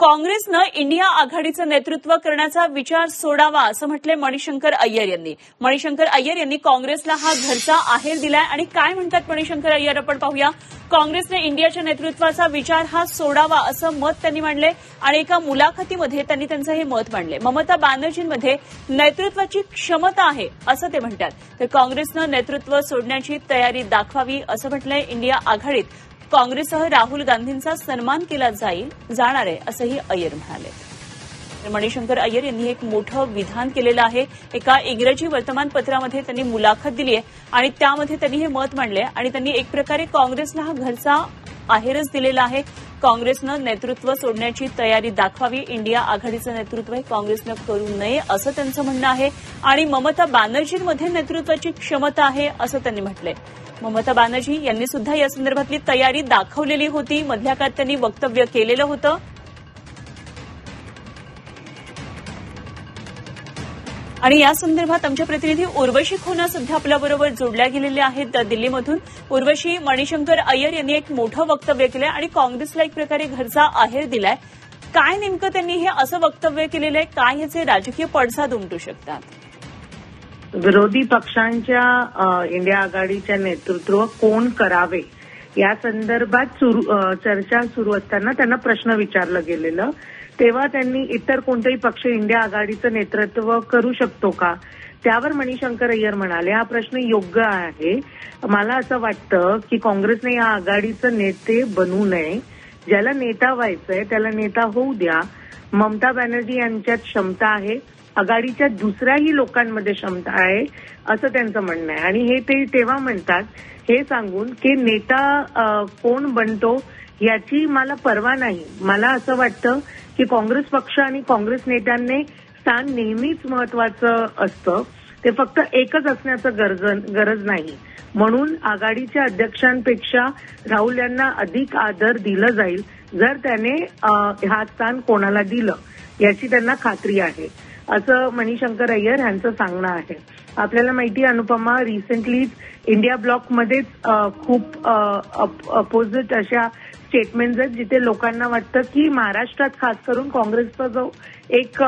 काँग्रेसनं इंडिया आघाडीचं नेतृत्व करण्याचा विचार सोडावा असं म्हटलंय मणिशंकर अय्यर यांनी. मणिशंकर अय्यर यांनी काँग्रेसला हा घरचा आहेर दिलाय आणि काय म्हणतात मणिशंकर अय्यर आपण पाहूया. काँग्रेसने इंडियाच्या नेतृत्वाचा विचार हा सोडावा असं मत त्यांनी मांडले आणि एका मुलाखतीमध्ये त्यांनी त्यांचं हे मत मांडले. ममता बॅनर्जींमध्ये नेतृत्वाची क्षमता आहे असं ते म्हणतात. तर काँग्रेसनं नेतृत्व सोडण्याची तयारी दाखवावी असं म्हटलंय इंडिया आघाडीत काँग्रेससह राहुल गांधींचा सन्मान केला जाईल जाणार आहे असंही अय्यर म्हणाले. मणिशंकर अय्यर यांनी एक मोठं विधान केलेलं आहे. एका इंग्रजी वर्तमानपत्रामध्ये त्यांनी मुलाखत दिली आहे आणि त्यामध्ये त्यांनी हे मत मांडले आणि त्यांनी एक प्रकारे काँग्रेसला हा घरचा आहेरच दिलेला आहे. काँग्रेसनं नेतृत्व सोडण्याची तयारी दाखवावी. इंडिया आघाडीचं नेतृत्व हे काँग्रेसनं करू नये असं त्यांचं म्हणणं आहे. आणि ममता बॅनर्जींमध्ये नेतृत्वाची क्षमता आहे असं त्यांनी म्हटलंय. ममता बॅनर्जी यांनी सुद्धा या संदर्भातली तयारी दाखवलेली होती. मधल्या काळात त्यांनी वक्तव्य केलेलं होतं. आणि या संदर्भात आमच्या प्रतिनिधी उर्वशी खुना सध्या आपल्याबरोबर जोडल्या गेलेल्या आहेत. दिल्लीमधून उर्वशी मणिशंकर अय्यर यांनी एक मोठं वक्तव्य केलंय आणि काँग्रेसला एक प्रकारे घरचा आहेर दिलाय. काय नेमकं त्यांनी हे असं वक्तव्य केलेलं आहे काय ह्याचे राजकीय पडसाद उमटू शकतात? विरोधी पक्षांच्या इंडिया आघाडीच्या नेतृत्व कोण करावे? या संदर्भात चर्चा सुरू असताना त्यांना प्रश्न विचारलं गेलेलं. तेव्हा त्यांनी इतर कोणतेही पक्ष इंडिया आघाडीचं नेतृत्व करू शकतो का? त्यावर मणिशंकर अय्यर म्हणाले हा प्रश्न योग्य आहे. मला असं वाटतं की काँग्रेसने या आघाडीचं नेते बनू नये. ज्याला नेता व्हायचंय त्याला नेता होऊ द्या. ममता बॅनर्जी यांच्यात क्षमता आहे. आघाडीच्या दुसऱ्याही लोकांमध्ये क्षमता आहे असं त्यांचं म्हणणं आहे. आणि हे ते तेव्हा म्हणतात हे सांगून की नेता कोण बनतो याची मला पर्वा नाही. मला असं वाटतं की काँग्रेस पक्ष आणि काँग्रेस नेत्यांनी स्थान नेहमीच महत्वाचं असतं. ते फक्त एकच असण्याचं गरज गरज नाही. म्हणून आघाडीच्या अध्यक्षांपेक्षा राहुल यांना अधिक आदर दिलं जाईल जर त्याने हा स्थान कोणाला दिलं याची त्यांना खात्री आहे. असं मणिशंकर अय्यर यांचं सांगणं आहे. आपल्याला माहिती अनुपमा रिसेंटलीच इंडिया ब्लॉकमध्येच खूप अपोजिट अशा स्टेटमेंट्स आहेत जिथे लोकांना वाटतं की महाराष्ट्रात खास करून काँग्रेसचा जो एक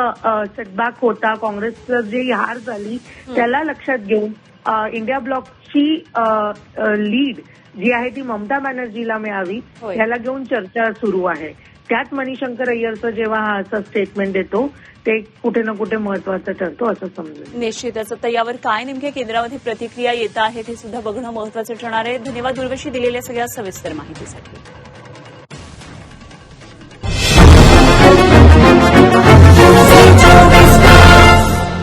सेटबॅक होता काँग्रेसचं जी हार झाली त्याला लक्षात घेऊन इंडिया ब्लॉकची लीड जी आहे ती ममता बॅनर्जीला मिळावी. याला घेऊन चर्चा सुरू आहे त्यात मणिशंकर अय्यरचं जेव्हा हा असं स्टेटमेंट देतो ते कुठे ना कुठे महत्वाचं ठरतो असं समजू निश्चितच. तर यावर काय नेमक्या केंद्रामध्ये प्रतिक्रिया येत आहेत हे सुद्धा बघणं महत्वाचं ठरणार आहे. धन्यवाद दुर्वशी दिलेल्या सगळ्या सविस्तर माहितीसाठी.